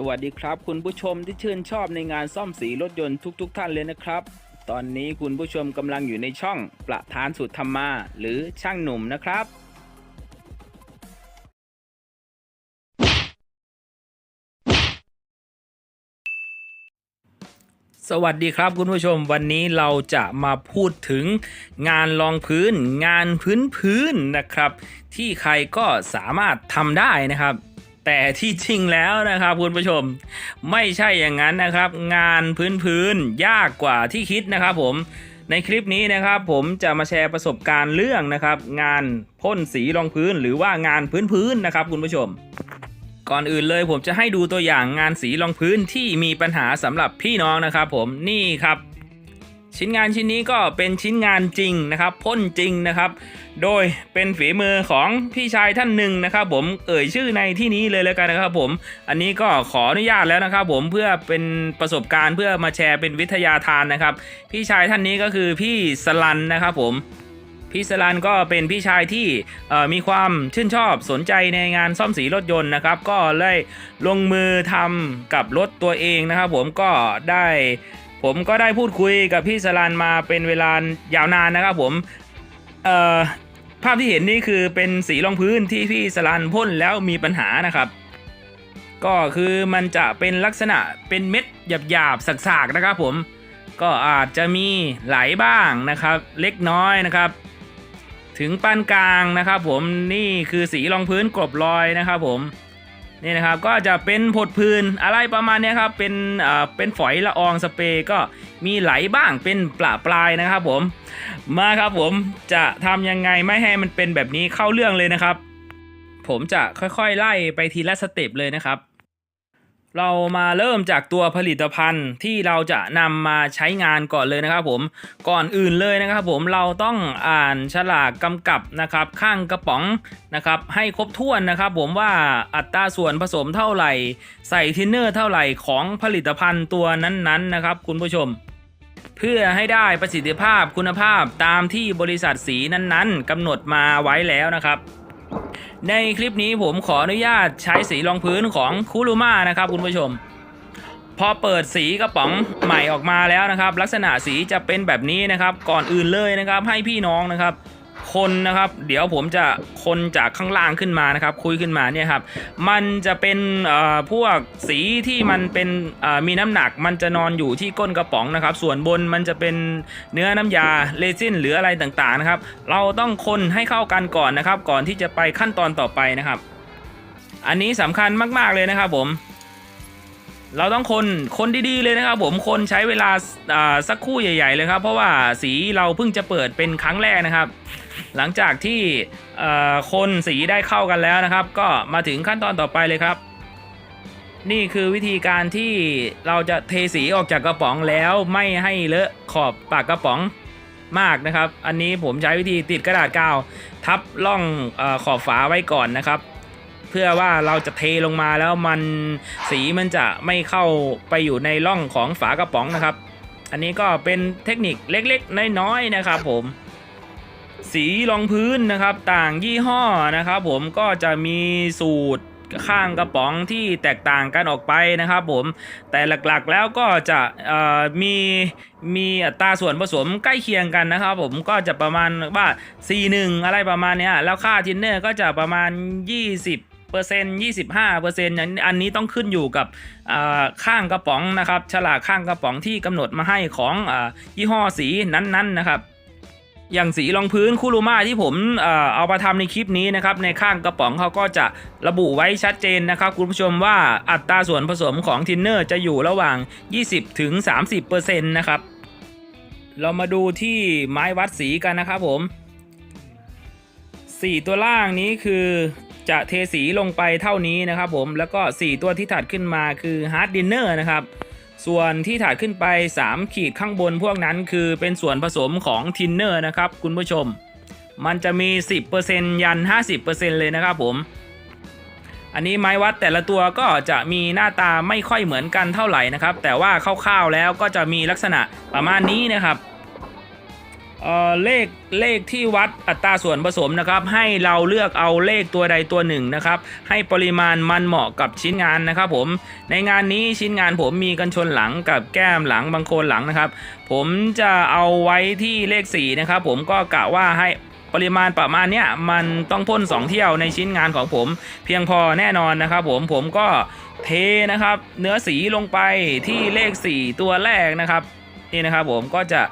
สวัสดีครับ คุณผู้ชมที่ชื่นชอบในงานซ่อมสีรถยนต์ทุกๆท่านเลยนะครับ ตอนนี้คุณผู้ชมกำลังอยู่ในช่องประธานสุดธรรมา หรือช่างหนุ่มนะครับ สวัสดีครับคุณผู้ชมวันนี้เราจะมาพูดถึงงานรองพื้น งานพื้นพื้นนะครับ ที่ใครก็สามารถทำได้นะครับ แต่ที่จริงแล้วนะครับคุณผู้ชมไม่ใช่อย่างนั้นนะครับ งานพื้นพื้นยากกว่าที่คิดนะครับผมในคลิปนี้นะครับผมจะมาแชร์ประสบการณ์เรื่องนะครับ งานพ่นสีรองพื้นหรือว่างานพื้นพื้นนะครับ คุณผู้ชม ก่อนอื่นเลยผมจะให้ดูตัวอย่างงานสีรองพื้นที่มีปัญหาสำหรับพี่น้องนะครับ ผมนี่ครับ ชิ้นงานชิ้นนี้ก็เป็นชิ้นงานจริงนะครับพ่นจริงนะครับ โดยเป็นฝีมือของพี่ชายท่านหนึ่งนะครับ ผมเอ่ยชื่อในที่นี้เลยแล้วกันนะครับ ผม อันนี้ก็ขออนุญาตแล้วนะครับ ผมเพื่อเป็นประสบการณ์เพื่อมาแชร์เป็นวิทยาทานนะครับ พี่ชายท่านนี้ก็คือพี่สลันนะครับ ผมพี่สลันก็เป็นพี่ชายที่มีความชื่นชอบสนใจในงานซ่อมสีรถยนต์นะครับ ก็เลยลงมือทำกับรถตัวเองนะครับ ผมก็ได้ ผมก็ได้พูดคุยกับพี่สลันมาเป็นเวลายาวนานนะครับผมภาพที่เห็นนี่คือเป็นสีรองพื้นที่พี่สลันพ่นแล้วมีปัญหานะครับ ก็คือมันจะเป็นลักษณะเป็นเม็ดหยาบๆสักๆนะครับผมก็อาจจะมีไหลบ้างนะครับ เล็กน้อยนะครับ ถึงปานกลางนะครับผมนี่คือสีรองพื้นกลบรอยนะครับผม นี่นะครับก็จะเป็นผดพื้นอะไรประมาณนี้ครับเป็นอ่าเป็นฝอยละอองสเปรย์ก็มีไหลบ้างเป็นปลาปลายนะครับผมมาครับผมจะทำยังไงไม่ให้มันเป็นแบบนี้เข้าเรื่องเลยนะครับ ผมจะค่อยๆไล่ไปทีละสเต็ปเลยนะครับ เรามาเริ่มจากตัวผลิตภัณฑ์ที่เราจะนำมาใช้งานก่อนเลยนะครับผมก่อนอื่นเลยนะครับผมเราต้องอ่านฉลากกำกับนะครับข้างกระป๋องนะครับให้ครบถ้วนนะครับผมว่าอัตราส่วนผสมเท่าไหร่ ใส่ทินเนอร์เท่าไหร่ของผลิตภัณฑ์ตัวนั้นๆนะครับ คุณผู้ชม เพื่อให้ได้ประสิทธิภาพคุณภาพตามที่บริษัทสีนั้นๆกำหนดมาไว้แล้วนะครับ ในคลิปนี้ผมขออนุญาตใช้สีรองพื้นของคูลูมานะครับคุณผู้ชม พอเปิดสีกระป๋องใหม่ออกมาแล้วนะครับ ลักษณะสีจะเป็นแบบนี้นะครับ ก่อนอื่นเลยนะครับ ให้พี่น้องนะครับ คนนะครับ เดี๋ยวผมจะคนจากข้างล่างขึ้นมานะครับ คุยขึ้นมาเนี่ยครับ มันจะเป็นเอ่อพวกสีที่มันเป็นมีน้ำหนัก มันจะนอนอยู่ที่ก้นกระป๋องนะครับ ส่วนบนมันจะเป็นเนื้อน้ำยาเรซินหรืออะไรต่างๆนะครับ เราต้องคนให้เข้ากันก่อนนะครับ ก่อนที่จะไปขั้นตอนต่อไปนะครับ อันนี้สำคัญมากๆเลยนะครับผมเราต้องคนคนดีๆเลยนะครับผมคนใช้เวลาอ่าสักครู่ใหญ่ ๆ เลยครับ เพราะว่าสีเราเพิ่งจะเปิดเป็นครั้งแรกนะครับ หลังจากที่คนสีได้เข้ากันแล้วนะครับ ก็มาถึงขั้นตอนต่อไปเลยครับ นี่คือวิธีการที่เราจะเทสีออกจากกระป๋องแล้วไม่ให้เลอะขอบปากกระป๋องมากนะครับ อันนี้ผมใช้วิธีติดกระดาษกาว ทับล่องอขอบฝาไว้ก่อนนะครับ เพื่อว่าเราจะเทลงมาแล้วมันสีมันจะไม่เข้าไปอยู่ในร่องของฝากระป๋องนะครับ อันนี้ก็เป็นเทคนิคเล็กๆ น้อยๆนะครับผม สีรองพื้นนะครับต่างยี่ห้อนะครับผมก็จะมีสูตรข้างกระป๋องที่แตกต่างกันออกไปนะครับผมแต่หลักๆแล้วก็จะมีมีอัตราส่วนผสมใกล้เคียงกันนะครับผมก็จะประมาณว่า C1 อะไรประมาณเนี้ยแล้วค่าทินเนอร์ก็จะประมาณ 20เปอร์เซ็นต์25เปอร์เซ็นต์อันนี้ต้องขึ้นอยู่กับข้างกระป๋องนะครับ ฉลากข้างกระป๋องที่กำหนดมาให้ของอยี่ห้อสีนั้นๆนะครับ อย่างสีรองพื้นคูรูมาที่ผมเอามาทำในคลิปนี้นะครับในข้างกระป๋องเขาก็จะระบุไว้ชัดเจนนะครับ คุณผู้ชมว่าอัตราส่วนผสมของทินเนอร์จะอยู่ระหว่าง 20ถึง30%นะครับ เรามาดูที่ไม้วัดสีกันนะครับผม 4 ตัวล่างนี้คือจะเทสีลงไปเท่านี้นะครับผมแล้วก็ 4 ตัวที่ถัดขึ้นมาคือฮาร์ดดินเนอร์นะครับ ส่วนที่ถ่ายขึ้นไป 3 ขีดข้างบนพวกนั้นคือเป็นส่วนผสมของทินเนอร์นะครับคุณผู้ชม มันจะมี 10%ยัน 50%เลยนะครับผม อันนี้ไม้วัดแต่ละตัวก็จะมีหน้าตาไม่ค่อยเหมือนกันเท่าไหร่นะครับ แต่ว่าคร่าวๆแล้วก็จะมีลักษณะประมาณนี้นะครับ เออเลขเลขที่วัดอัตราส่วนผสมนะครับ ให้เราเลือกเอาเลขตัวใดตัวหนึ่งนะครับ ให้ปริมาณมันเหมาะกับชิ้นงานนะครับผมในงานนี้ชิ้นงานผมมีกันชนหลังกับแก้มหลังบางโคนหลังนะครับ ผมจะเอาไว้ที่เลข4นะครับผมก็กะว่าให้ปริมาณประมาณเนี้ยมันต้องพ่น 2 เที่ยวในชิ้นงานของผม เพียงพอแน่นอนนะครับ ผมผมก็เทนะครับ เนื้อสีลงไปที่เลข 4 ตัวแรกนะครับนี่นะครับผมก็จะ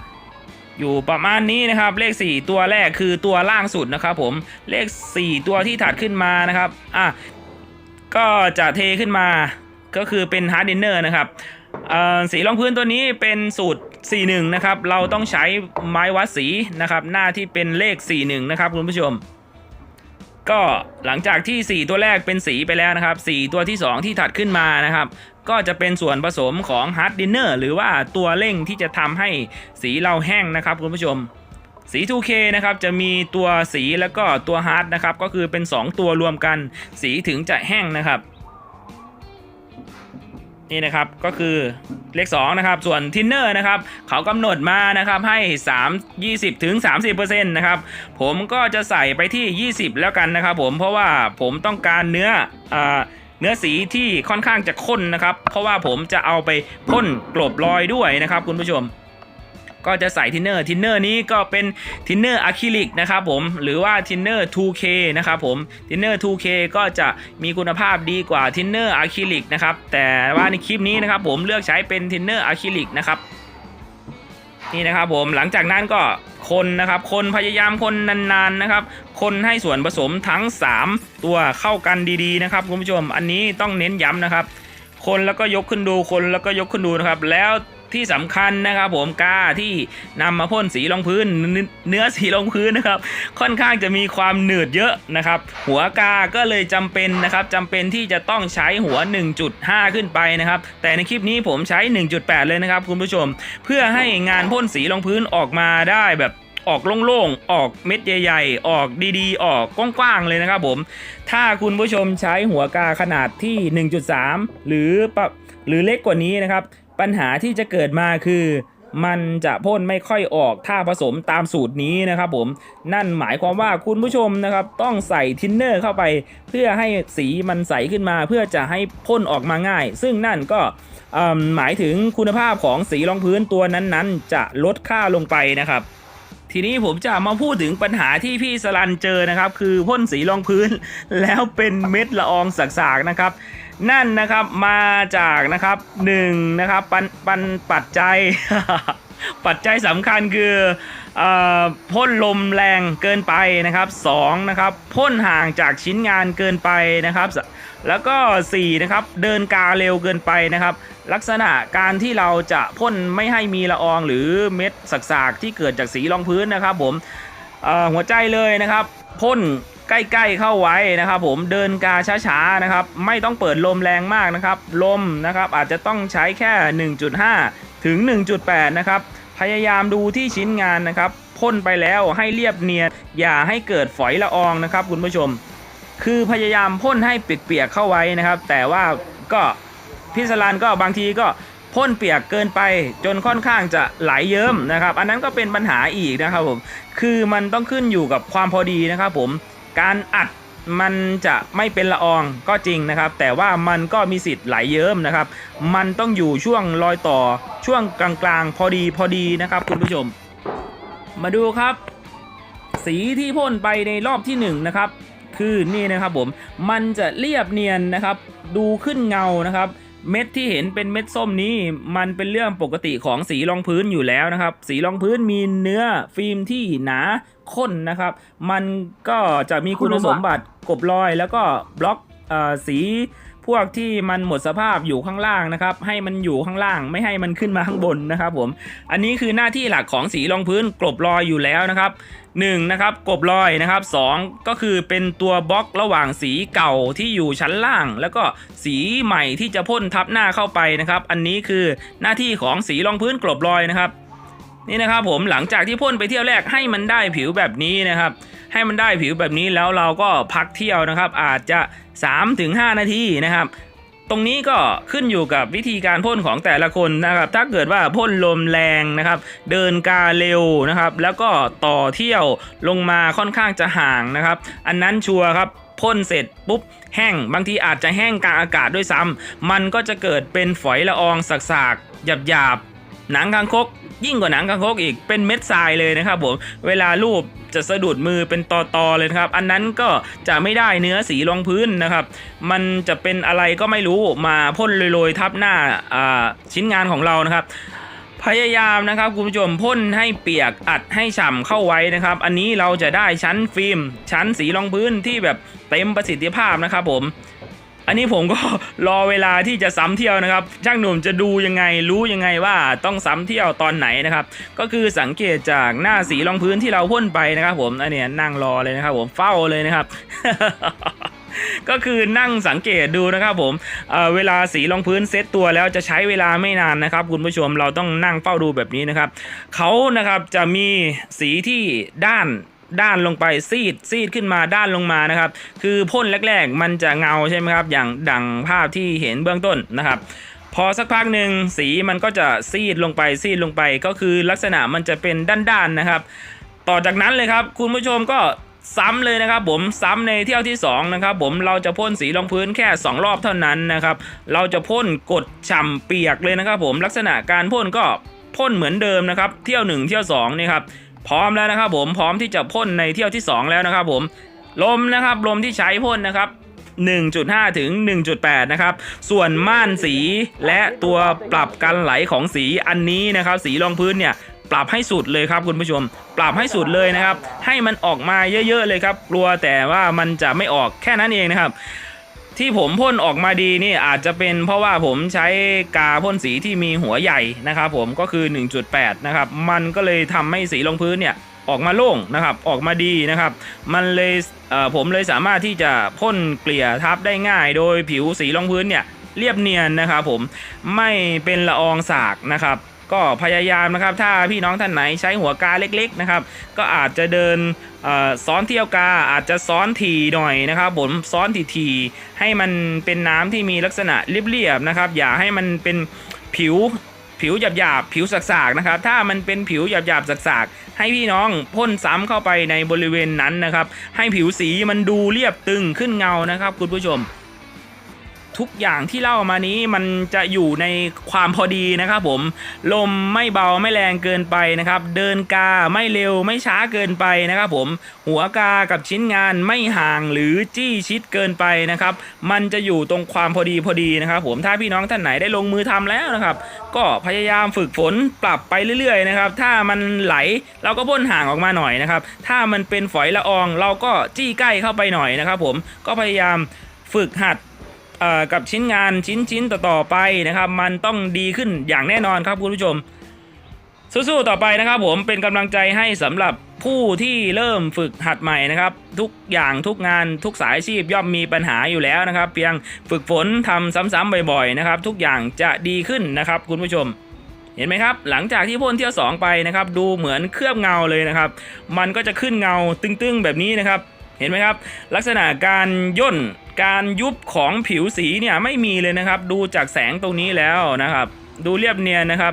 อยู่ประมาณนี้นะครับเลข 4 ตัวแรกคือตัวล่างสุดนะครับผมเลข 4 ตัวที่ถัดขึ้นมานะครับอะก็จะเทขึ้นมาก็คือเป็นฮาร์ดดินเนอร์นะครับสีรองพื้นตัวนี้เป็นสูตร 41 นะครับ เราต้องใช้ไม้วัดสีนะครับ หน้าที่เป็นเลข 41 นะครับคุณผู้ชม ก็หลังจากที่ 4 ตัวแรกเป็นสีไปแล้วนะครับ 4 ตัวที่ 2 ที่ถัดขึ้นมานะครับ ก็จะเป็นส่วนผสมของฮาร์ดดินเนอร์หรือว่าตัวเร่งที่จะทำให้สีเราแห้งนะครับคุณผู้ชมสี 2K นะครับ จะมีตัวสีแล้วก็ตัวฮาร์ดนะครับ ก็คือเป็น 2 ตัวรวมกัน สีถึงจะแห้งนะครับ นี่นะครับก็คือเลข2นะครับ ส่วนทินเนอร์นะครับ เขากำหนดมานะครับให้ 3 20ถึง30%นะครับ ผมก็จะใส่ไปที่ 20 แล้วกันนะครับผมเพราะว่าผมต้องการเนื้ออ่า เนื้อสีที่ค่อนข้างจะข้นนะครับ เพราะว่าผมจะเอาไปพ่นกลบรอยด้วยนะครับ คุณผู้ชม ก็จะใส่ทินเนอร์ทินเนอร์นี้ก็เป็นทินเนอร์อะคริลิกนะครับผมหรือว่าทินเนอร์ 2K นะครับผมทินเนอร์ 2K ก็จะมีคุณภาพดีกว่าทินเนอร์อะคริลิกนะครับแต่ว่าในคลิปนี้นะครับผมเลือกใช้เป็นทินเนอร์อะคริลิกนะครับนี่นะครับผมหลังจากนั้นก็คนนะครับ คนพยายามคนนานๆนะครับ คนให้ส่วนผสมทั้ง 3 ตัวเข้ากันดีๆนะครับคุณผู้ชมอันนี้ต้องเน้นย้ำนะครับ คนแล้วก็ยกขึ้นดูคนแล้วก็ยกขึ้นดูนะครับ แล้วที่สำคัญนะครับผมกาที่นำมาพ่นสีรองพื้นเนื้อสีรองพื้นนะครับ ค่อนข้างจะมีความหนืดเยอะนะครับ หัวกาก็เลยจำเป็นนะครับจำเป็นที่จะต้องใช้หัว 1.5 ขึ้นไปนะครับ แต่ในคลิปนี้ผมใช้ 1.8 เลยนะครับคุณผู้ชม เพื่อให้งานพ่นสีรองพื้นออกมาได้แบบ ออกโล่งๆ ออกเม็ดใหญ่ๆ ออกดีๆ ออกกว้างๆเลยนะครับผม ถ้าคุณผู้ชมใช้หัวกาขนาดที่ 1.3 หรือปะหรือเล็กกว่านี้นะครับ ปัญหาที่จะเกิดมาคือมันจะพ่นไม่ค่อยออกถ้าผสมตามสูตรนี้นะครับผมนั่นหมายความว่าคุณผู้ชมนะครับต้องใส่ทินเนอร์เข้าไป เพื่อให้สีมันใสขึ้นมา เพื่อจะให้พ่นออกมาง่าย ซึ่งนั่นก็เอิ่มหมายถึงคุณภาพของสีรองพื้นตัวนั้นๆ จะลดค่าลงไปนะครับ ทีนี้ผมจะมาพูดถึงปัญหาที่พี่สลันเจอนะครับ คือพ่นสีรองพื้น แล้วเป็นเม็ดละอองสากๆนะครับ นั่นนะครับมาจากนะครับหนึ่งนะครับปันปันปัจจัย ปัจจัยสำคัญคือ พ่นลมแรงเกินไปนะครับสองนะครับพ่นห่างจากชิ้นงานเกินไปนะครับ แล้วก็4นะครับเดินกาเร็วเกินไปนะครับ ลักษณะการที่เราจะพ่นไม่ให้มีละอองหรือเม็ดสักๆที่เกิดจากสีรองพื้นนะครับ ผมหัวใจเลยนะครับพ่นใกล้ๆเข้าไว้นะครับ ผมเดินกาช้าๆนะครับ ไม่ต้องเปิดลมแรงมากนะครับ ลมนะครับอาจจะต้องใช้แค่ 1.5 ถึง 1.8 นะครับ พยายามดูที่ชิ้นงานนะครับพ่นไปแล้วให้เรียบเนียนอย่าให้เกิดฝอยละอองนะครับ คุณผู้ชม คือพยายามพ่นให้เปียกๆเข้าไว้นะครับ แต่ว่าก็พิสลันก็บางทีก็พ่นเปียกเกินไปจนค่อนข้างจะไหลเยิ้มนะครับ อันนั้นก็เป็นปัญหาอีกนะครับผมคือมันต้องขึ้นอยู่กับความพอดีนะครับผมการอัด มันจะไม่เป็นละอองก็จริงนะครับ แต่ว่ามันก็มีสิทธิ์ไหลเยิ้มนะครับ มันต้องอยู่ช่วงรอยต่อช่วงกลางๆ พอดีพอดีนะครับ คุณผู้ชม มาดูครับ สีที่พ่นไปในรอบที่หนึ่งนะครับคือนี่นะครับผมมันจะเรียบเนียนนะครับ ดูขึ้นเงานะครับ เม็ดที่เห็นเป็นเม็ดส้มนี้มันเป็นเรื่องปกติของสีรองพื้นอยู่แล้วนะครับ สีรองพื้นมีเนื้อฟิล์มที่หนาข้นนะครับ มันก็จะมีคุณสมบัติกบรอยแล้วก็บล็อกอสี พวกที่มันหมดสภาพอยู่ข้างล่างนะครับ ให้มันอยู่ข้างล่างไม่ให้มันขึ้นมาข้างบนนะครับผม อันนี้คือหน้าที่หลักของสีรองพื้นกลบรอยอยู่แล้วนะครับ1นะครับกบรอยนะครับ 2 ก็คือเป็นตัวบล็อกระหว่างสีเก่าที่อยู่ชั้นล่าง แล้วก็สีใหม่ที่จะพ่นทับหน้าเข้าไปนะครับ อันนี้คือหน้าที่ของสีรองพื้นกลบรอยนะครับ นี่นะครับผมหลังจากที่พ่นไปเที่ยวแรกให้มันได้ผิวแบบนี้นะครับ ให้มันได้ผิวแบบนี้แล้วเราก็พักเที่ยวนะครับ อาจจะ 3-5 นาทีนะครับตรงนี้ก็ขึ้นอยู่กับวิธีการพ่นของแต่ละคนนะครับ ถ้าเกิดว่าพ่นลมแรงนะครับ เดินกาเร็วนะครับ แล้วก็ต่อเที่ยวลงมาค่อนข้างจะห่างนะครับ อันนั้นชัวร์ครับพ่นเสร็จปุ๊บแห้ง บางทีอาจจะแห้งกลางอากาศด้วยซ้ำมันก็จะเกิดเป็นฝอยละอองสักๆหยาบๆ หนังคางคกยิ่งกว่าหนังคางคกอีกเป็นเม็ดทรายเลยนะครับผมเวลารูปจะสะดุดมือเป็นตอๆเลยครับ อันนั้นก็จะไม่ได้เนื้อสีรองพื้นนะครับ มันจะเป็นอะไรก็ไม่รู้มาพ่นโรยๆ ทับหน้าอ่าชิ้นงานของเรานะครับพยายามนะครับคุณผู้ชมพ่นให้เปียกอัดให้ฉ่ำเข้าไว้นะครับ อันนี้เราจะได้ชั้นฟิล์ม ชั้นสีรองพื้นที่แบบเต็มประสิทธิภาพนะครับผม อันนี้ผมก็รอเวลาที่จะซ้ำเที่ยวนะครับ ช่างหนุ่มจะดูยังไงรู้ยังไงว่าต้องซ้ำเที่ยวตอนไหนนะครับ ก็คือสังเกตจากหน้าสีรองพื้นที่เราพ่นไปนะครับ ผมอันนี้นั่งรอเลยนะครับ ผมเฝ้าเลยนะครับก็คือนั่งสังเกตดูนะครับผมเเวลาสีรองพื้นเซตตัวแล้วจะใช้เวลาไม่นานนะครับ คุณผู้ชมเราต้องนั่งเฝ้าดูแบบนี้นะครับเขานะครับจะมีสีที่ด้าน ด้านลงไปซีดซีดขึ้นมาด้านลงมานะครับ คือพ่นแรก ๆ มันจะเงาใช่ไหมครับอย่างดังภาพที่เห็นเบื้องต้นนะครับ พอสักพักหนึ่งสีมันก็จะซีดลงไปซีดลงไป ก็คือลักษณะมันจะเป็นด้านๆนะครับ ต่อจากนั้นเลยครับ คุณผู้ชมก็ซ้ำเลยนะครับผมซ้ำในเที่ยวที่2นะครับผมเราจะพ่นสีรองพื้นแค่ 2 รอบเท่านั้นนะครับเราจะพ่นกดฉ่ำเปียกเลยนะครับผมลักษณะการพ่นก็พ่นเหมือนเดิมนะครับ เที่ยว 1 เที่ยว2นี่ครับ พร้อมแล้วนะครับผมพร้อมที่จะพ่นในเที่ยวที่ 2 แล้วนะครับผมลมนะครับลมที่ใช้พ่นนะครับ 1.5 ถึง 1.8 นะครับ ส่วนม่านสีและตัวปรับกันไหลของสีอันนี้นะครับ สีรองพื้นเนี่ยปรับให้สุดเลยครับคุณผู้ชม ปรับให้สุดเลยนะครับ ให้มันออกมาเยอะๆเลยครับ กลัวแต่ว่ามันจะไม่ออกแค่นั้นเองนะครับ ที่ผมพ่นออกมาดีนี่อาจจะเป็นเพราะว่าผมใช้กาพ่นสีที่มีหัวใหญ่นะครับผมก็คือ 1.8 นะครับ มันก็เลยทำให้สีรองพื้นเนี่ยออกมาโล่งนะครับออกมาดีนะครับ มันเลยเอ่อผมเลยสามารถที่จะพ่นเกลี่ยทับได้ง่าย โดยผิวสีรองพื้นเนี่ยเรียบเนียนนะครับผมไม่เป็นละอองสากนะครับ ก็พยายามนะครับ ถ้าพี่น้องท่านไหนใช้หัวกาเล็กๆนะครับ ก็อาจจะเดินซ้อนเที่ยวกาอาจจะซ้อนทีหน่อยนะครับผมซ้อนทีๆให้มันเป็นน้ำที่มีลักษณะเรียบๆนะครับ อย่าให้มันเป็นผิวผิวหยาบๆผิวสากๆนะครับ ถ้ามันเป็นผิวหยาบๆสากๆให้พี่น้องพ่นซ้ำเข้าไปในบริเวณนั้นนะครับ ให้ผิวสีมันดูเรียบตึงขึ้นเงานะครับ คุณผู้ชม ทุกอย่างที่เล่ามานี้มันจะอยู่ในความพอดีนะครับผม ลมไม่เบาไม่แรงเกินไปนะครับ เดินกาไม่เร็วไม่ช้าเกินไปนะครับผม หัวกากับชิ้นงานไม่ห่างหรือจี้ชิดเกินไปนะครับ มันจะอยู่ตรงความพอดีพอดีนะครับ ผม ถ้าพี่น้องท่านไหนได้ลงมือทำแล้วนะครับ ก็พยายามฝึกฝนปรับไปเรื่อยๆนะครับ ถ้ามันไหลเราก็พ่นห่างออกมาหน่อยนะครับ ถ้ามันเป็นฝอยละอองเราก็จี้ใกล้เข้าไปหน่อยนะครับ ผม ก็พยายามฝึกหัด กับชิ้นงานชิ้นชิ้นต่อๆไปนะครับ มันต้องดีขึ้นอย่างแน่นอนครับคุณผู้ชม สู้ๆต่อไปนะครับ ผมเป็นกำลังใจให้สำหรับผู้ที่เริ่มฝึกหัดใหม่นะครับ ทุกอย่างทุกงานทุกสายอาชีพย่อมมีปัญหาอยู่แล้วนะครับ เพียงฝึกฝนทำซ้ำๆบ่อยๆนะครับ ทุกอย่างจะดีขึ้นนะครับ คุณผู้ชมเห็นไหมครับ หลังจากที่พ่นเที่ยว 2 ไปนะครับ ดูเหมือนเคลือบเงาเลยนะครับ มันก็จะขึ้นเงาตึงๆ แบบนี้นะครับ เห็นไหมครับ ลักษณะการย่น การยุบของผิวสีเนี่ยไม่มีเลยนะครับ ดูจากแสงตรงนี้แล้วนะครับ ดูเรียบเนียนนะครับ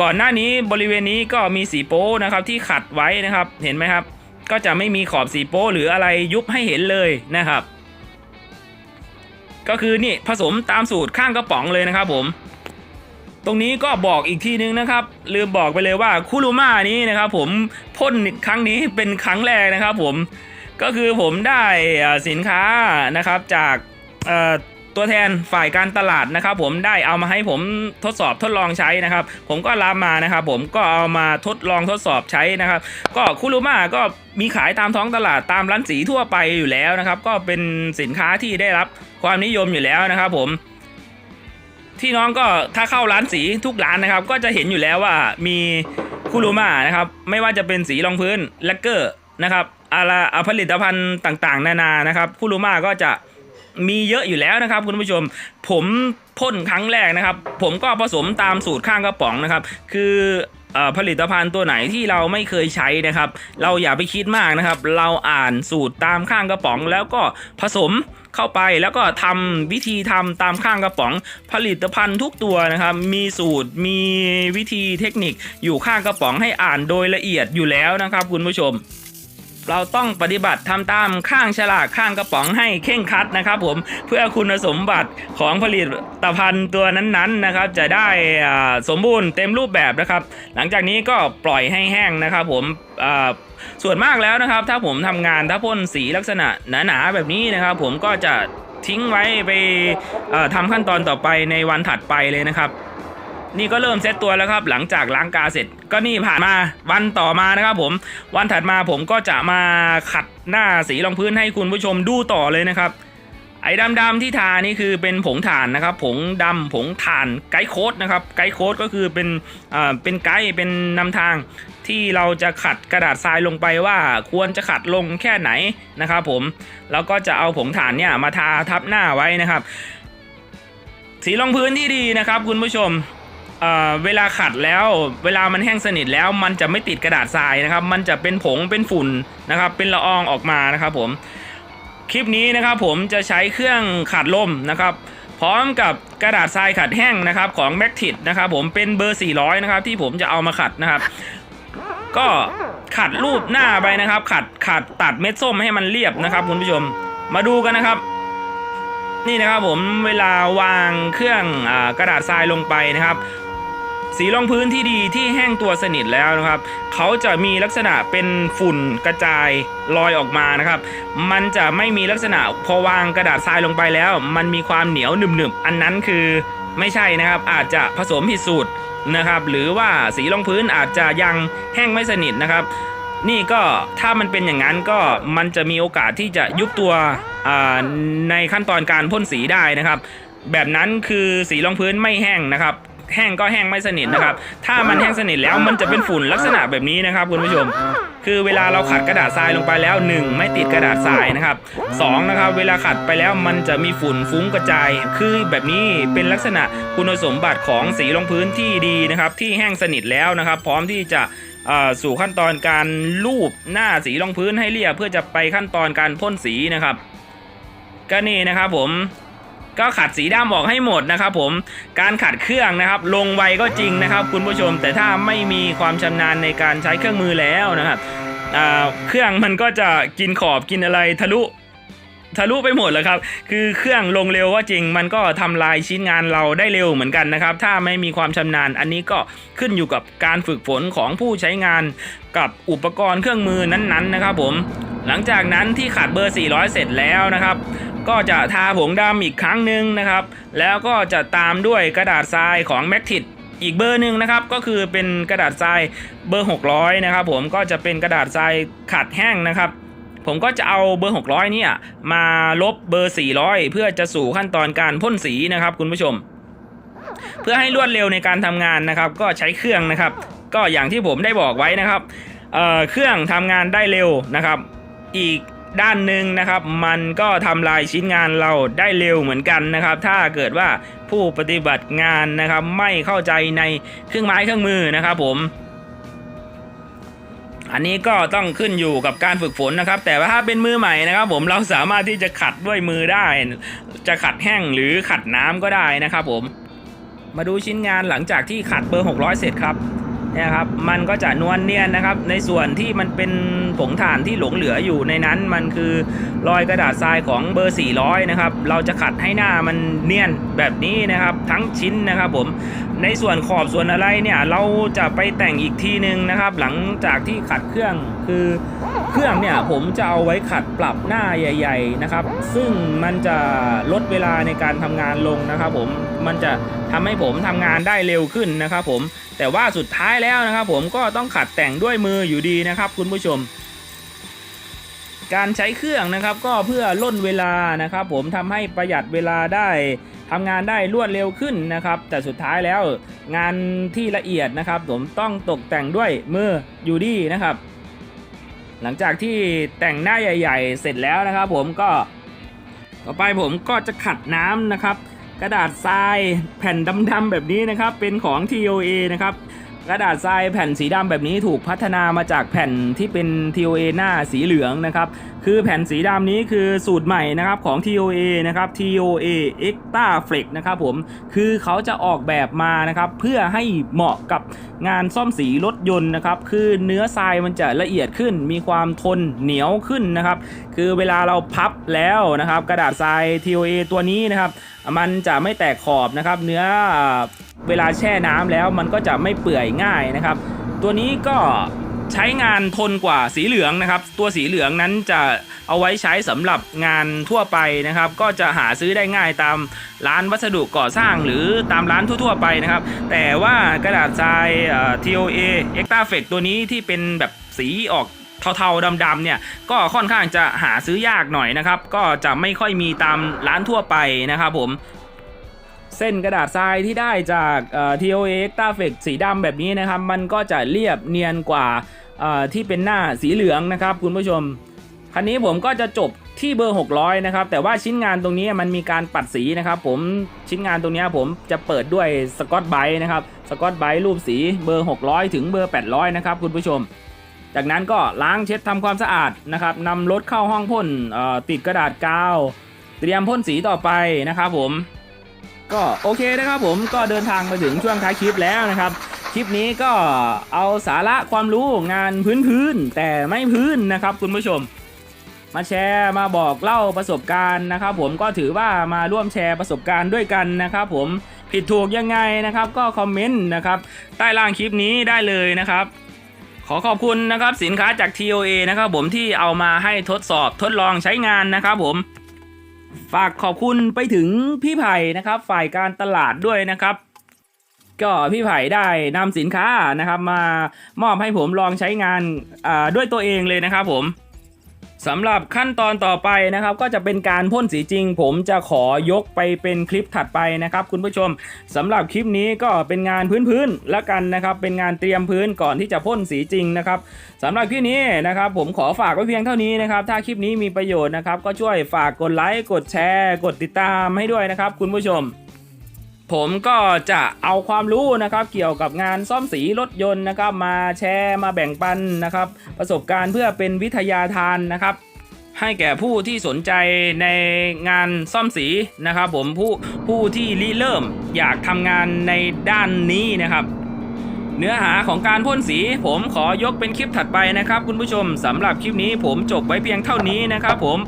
ก่อนหน้านี้บริเวณนี้ก็มีสีโป้นะครับที่ขัดไว้นะครับเห็นไหมครับ ก็จะไม่มีขอบสีโป้หรืออะไรยุบให้เห็นเลยนะครับ ก็คือนี่ผสมตามสูตรข้างกระป๋องเลยนะครับผมตรงนี้ก็บอกอีกทีนึงนะครับ ลืมบอกไปเลยว่าคูรุมานี้นะครับผมพ่นครั้งนี้เป็นครั้งแรกนะครับผม ก็คือผมได้สินค้านะครับจากตัวแทนฝ่ายการตลาดนะครับ ผมได้เอามาให้ผมทดสอบทดลองใช้นะครับ ผมก็รับมานะครับ ผมก็เอามาทดลองทดสอบใช้นะครับ ก็คูรุมาก็มีขายตามท้องตลาดตามร้านสีทั่วไปอยู่แล้วนะครับ ก็เป็นสินค้าที่ได้รับความนิยมอยู่แล้วนะครับ ผมที่น้องก็ถ้าเข้าร้านสีทุกร้านนะครับ ก็จะเห็นอยู่แล้วว่ามีคูรูมานะครับ ไม่ว่าจะเป็นสีรองพื้นแลกเกอร์นะครับ อะไรอะผลิตภัณฑ์ต่างๆ นานานะครับคูรูมาก็จะมีเยอะอยู่แล้วนะครับคุณผู้ชม ผมพ่นครั้งแรกนะครับ ผมก็ผสมตามสูตรข้างกระป๋องนะครับ คือเอ่อผลิตภัณฑ์ตัวไหนที่เราไม่เคยใช้นะครับ เราอย่าไปคิดมากนะครับ เราอ่านสูตรตามข้างกระป๋อง แล้วก็ผสมเข้าไปแล้วก็ทำวิธีทำตามข้างกระป๋อง ผลิตภัณฑ์ทุกตัวนะครับ มีสูตรมีวิธีเทคนิคอยู่ข้างกระป๋องให้อ่านโดยละเอียดอยู่แล้วนะครับ คุณผู้ชม เราต้องปฏิบัติทำตามข้างฉลากข้างกระป๋องให้เข่งคัดนะครับ ผมเพื่อคุณสมบัติของผลิตภัณฑ์ตัวนั้นๆนะครับ จะได้สมบูรณ์เต็มรูปแบบนะครับ หลังจากนี้ก็ปล่อยให้แห้งนะครับ ผมส่วนมากแล้วนะครับ ถ้าผมทำงานถ้าพ่นสีลักษณะหนาๆแบบนี้นะครับ ผมก็จะทิ้งไว้ไปเอ่อทำขั้นตอนต่อไปในวันถัดไปเลยนะครับ นี่ก็เริ่มเซตตัวแล้วครับ หลังจากล้างกาเสร็จ ก็นี่ผ่านมาวันต่อมานะครับผม วันถัดมาผมก็จะมาขัดหน้าสีรองพื้นให้คุณผู้ชมดูต่อเลยนะครับไอ้ดำๆที่ทานี่คือเป็นผงถ่านนะครับ ผงดำผงถ่านไกด์โค้ดนะครับไกด์โค้ดก็คือเป็นอ่าเป็นไกด์เป็นนำทางที่เราจะขัดกระดาษทรายลงไปว่าควรจะขัดลงแค่ไหนนะครับผมแล้วก็จะเอาผงถ่านเนี่ยมาทาทับหน้าไว้นะครับ สีรองพื้นที่ดีนะครับ คุณผู้ชม เวลาขัดแล้วเวลามันแห้งสนิทแล้วมันจะไม่ติดกระดาษทรายนะครับ มันจะเป็นผงเป็นฝุ่นนะครับ เป็นละอองออกมานะครับผมคลิปนี้นะครับผมจะใช้เครื่องขัดลมนะครับ พร้อมกับกระดาษทรายขัดแห้งนะครับของ m a c t i t นะครับผมเป็นเบอร์ 400 นะครับ ที่ผมจะเอามาขัดนะครับ ก็ขัดรูปหน้าไปนะครับ ขัดขัดตัดเม็ดส้มให้มันเรียบนะครับคุณผู้ชมมาดูกันนะครับนี่นะครับผมเวลาวางเครื่องอกระดาษทรายลงไปนะครับ สีรองพื้นที่ดีที่แห้งตัวสนิทแล้วนะครับเขาจะมีลักษณะเป็นฝุ่นกระจายลอยออกมานะครับ มันจะไม่มีลักษณะพอวางกระดาษทรายลงไปแล้ว มันมีความเหนียวหนึบๆอันนั้นคือไม่ใช่นะครับ อาจจะผสมผิดสูตรนะครับหรือว่าสีรองพื้นอาจจะยังแห้งไม่สนิทนะครับ นี่ก็ถ้ามันเป็นอย่างนั้นก็มันจะมีโอกาสที่จะยุบตัวในขั้นตอนการพ่นสีได้นะครับ แบบนั้นคือสีรองพื้นไม่แห้งนะครับ แห้งก็แห้งไม่สนิทนะครับ ถ้ามันแห้งสนิทแล้วมันจะเป็นฝุ่นลักษณะแบบนี้นะครับคุณผู้ชม คือเวลาเราขัดกระดาษทรายลงไปแล้ว 1 ไม่ติดกระดาษทรายนะครับ2นะครับเวลาขัดไปแล้วมันจะมีฝุ่นฟุ้งกระจาย คือแบบนี้เป็นลักษณะคุณสมบัติของสีรองพื้นที่ดีนะครับที่แห้งสนิทแล้วนะครับ พร้อมที่จะเอ่อสู่ขั้นตอนการลูบหน้าสีรองพื้นให้เรียบเพื่อจะไปขั้นตอนการพ่นสีนะครับ ก็นี่นะครับผม ก็ขัดสีดำออกให้หมดนะครับผมการขัดเครื่องนะครับลงไวก็จริงนะครับ คุณผู้ชม แต่ถ้าไม่มีความชำนาญในการใช้เครื่องมือแล้วนะครับเครื่องมันก็จะกินขอบกินอะไรทะลุทะลุไปหมดเลยครับ คือเครื่องลงเร็วก็จริง มันก็ทำลายชิ้นงานเราได้เร็วเหมือนกันนะครับ ถ้าไม่มีความชำนาญ อันนี้ก็ขึ้นอยู่กับการฝึกฝนของผู้ใช้งานกับอุปกรณ์เครื่องมือนั้นๆนะครับผม หลังจากนั้นที่ขัดเบอร์ 400 เสร็จแล้วนะครับ ก็จะทาผงดำอีกครั้งหนึ่งนะครับ แล้วก็จะตามด้วยกระดาษทรายของ m a c t i t อีกเบอร์หนึ่งนะครับก็คือเป็นกระดาษทรายเบอร์ 600 นะครับ ผมก็จะเป็นกระดาษทรายขัดแห้งนะครับผมก็จะเอาเบอร์ 600 เนี่ยมาลบเบอร์ 400 เพื่อจะสู่ขั้นตอนการพ่นสีนะครับ คุณผู้ชม เพื่อให้รวดเร็วในการทำงานนะครับ ก็ใช้เครื่องนะครับ ก็อย่างที่ผมได้บอกไว้นะครับเเครื่องทำงานได้เร็วนะครับ อีก ด้านหนึ่งนะครับมันก็ทำลายชิ้นงานเราได้เร็วเหมือนกันนะครับ ถ้าเกิดว่าผู้ปฏิบัติงานนะครับไม่เข้าใจในเครื่องไม้เครื่องมือนะครับผม อันนี้ก็ต้องขึ้นอยู่กับการฝึกฝนนะครับ แต่ว่าถ้าเป็นมือใหม่นะครับ ผมเราสามารถที่จะขัดด้วยมือได้ จะขัดแห้งหรือขัดน้ำก็ได้นะครับผมมาดูชิ้นงานหลังจากที่ขัดเบอร์ 600 เสร็จครับ นี่ยครับมันก็จะนวลเนียนนะครับ ในส่วนที่มันเป็นผงถ่านที่หลงเหลืออยู่ในนั้นมันคือรอยกระดาษทรายของเบอร์ 400 นะครับ เราจะขัดให้หน้ามันเนียนแบบนี้นะครับ ทั้งชิ้นนะครับผมในส่วนขอบส่วนอะไรเนี่ยเราจะไปแต่งอีกทีนึงนะครับ หลังจากที่ขัดเครื่องคือเครื่องเนี่ยผมจะเอาไว้ขัดปรับหน้าใหญ่ ๆนะครับ ซึ่งมันจะลดเวลาในการทำงานลงนะครับ ผมมันจะทำให้ผมทำงานได้เร็วขึ้นนะครับ ผม แต่ว่าสุดท้ายแล้วนะครับ ผมก็ต้องขัดแต่งด้วยมืออยู่ดีนะครับ คุณผู้ชม การใช้เครื่องนะครับ ก็เพื่อล่นเวลานะครับ ผมทำให้ประหยัดเวลาได้ทำงานได้รวดเร็วขึ้นนะครับ แต่สุดท้ายแล้วงานที่ละเอียดนะครับ ผมต้องตกแต่งด้วยมืออยู่ดีนะครับ หลังจากที่แต่งหน้าใหญ่ ๆ เสร็จแล้วนะครับ ผมก็ต่อไปผมก็จะขัดน้ำนะครับ กระดาษทรายแผ่นดำๆแบบนี้นะครับ เป็นของ TOA นะครับกระดาษทรายแผ่นสีดำแบบนี้ถูกพัฒนามาจากแผ่นที่เป็น TOA หน้าสีเหลืองนะครับ คือแผ่นสีดำนี้คือสูตรใหม่นะครับของ TOA นะครับ TOA Extra Flex นะครับผม คือเขาจะออกแบบมานะครับ เพื่อให้เหมาะกับงานซ่อมสีรถยนต์นะครับ คือเนื้อทรายมันจะละเอียดขึ้น มีความทนเหนียวขึ้นนะครับ คือเวลาเราพับแล้วนะครับ กระดาษทราย TOA ตัวนี้นะครับมันจะไม่แตกขอบนะครับ เนื้อเวลาแช่น้ำแล้วมันก็จะไม่เปื่อยง่ายนะครับ ตัวนี้ก็ใช้งานทนกว่าสีเหลืองนะครับ ตัวสีเหลืองนั้นจะเอาไว้ใช้สำหรับงานทั่วไปนะครับ ก็จะหาซื้อได้ง่ายตามร้านวัสดุก่อสร้างหรือตามร้านทั่วๆไปนะครับ แต่ว่ากระดาษทราย TOA Extra Flex ตัวนี้ที่เป็นแบบสีออก เทาๆดำๆเนี่ยก็ค่อนข้างจะหาซื้อยากหน่อยนะครับ ก็จะไม่ค่อยมีตามร้านทั่วไปนะครับผมเส้นกระดาษทรายที่ได้จาก TOA Extra Flex สีดำแบบนี้นะครับ มันก็จะเรียบเนียนกว่าที่เป็นหน้าสีเหลืองนะครับ คุณผู้ชม คันนี้ผมก็จะจบที่เบอร์ 600 นะครับ แต่ว่าชิ้นงานตรงนี้มันมีการปัดสีนะครับ ผมชิ้นงานตรงนี้ผมจะเปิดด้วยสกอตไบรท์นะครับสกอตไบรท์รูปสีเบอร์ 600 ถึงเบอร์ 800 นะครับคุณผู้ชม จากนั้นก็ล้างเช็ดทำความสะอาดนะครับนำรถเข้าห้องพ่นติดกระดาษกาว เตรียมพ่นสีต่อไปนะครับผม ก็โอเคนะครับผมก็เดินทางมาถึงช่วงท้ายคลิปแล้วนะครับคลิปนี้ก็เอาสาระความรู้งานพื้นๆแต่ไม่พื้นนะครับคุณผู้ชม มาแชร์มาบอกเล่าประสบการณ์นะครับ ผมก็ถือว่ามาร่วมแชร์ประสบการณ์ด้วยกันนะครับ ผมผิดถูกยังไงนะครับ ก็คอมเมนต์นะครับใต้ล่างคลิปนี้ได้เลยนะครับ ขอขอบคุณนะครับสินค้าจาก TOA นะครับผมที่เอามาให้ทดสอบทดลองใช้งานนะครับผม ฝากขอบคุณไปถึงพี่ไผ่นะครับ ฝ่ายการตลาดด้วยนะครับ ก็พี่ไผ่ได้นำสินค้านะครับ มามอบให้ผมลองใช้งานด้วยตัวเองเลยนะครับผม สำหรับขั้นตอนต่อไปนะครับ ก็จะเป็นการพ่นสีจริง ผมจะขอยกไปเป็นคลิปถัดไปนะครับ คุณผู้ชมสำหรับคลิปนี้ก็เป็นงานพื้นๆแล้วกันนะครับ เป็นงานเตรียมพื้นก่อนที่จะพ่นสีจริงนะครับสำหรับคลิปนี้นะครับ ผมขอฝากไว้เพียงเท่านี้นะครับ ถ้าคลิปนี้มีประโยชน์นะครับ ก็ช่วยฝากกดไลค์กดแชร์ กดติดตามให้ด้วยนะครับ คุณผู้ชม ผมก็จะเอาความรู้นะครับเกี่ยวกับงานซ่อมสีรถยนต์นะครับมาแชร์มาแบ่งปันนะครับ ประสบการณ์เพื่อเป็นวิทยาทานนะครับ ให้แก่ผู้ที่สนใจในงานซ่อมสีนะครับ ผมผู้ผู้ที่ริเริ่มอยากทำงานในด้านนี้นะครับ เนื้อหาของการพ่นสี ผมขอยกเป็นคลิปถัดไปนะครับ คุณผู้ชมสำหรับคลิปนี้ผมจบไว้เพียงเท่านี้นะครับ ผม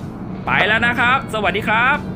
ไปแล้วนะครับ สวัสดีครับ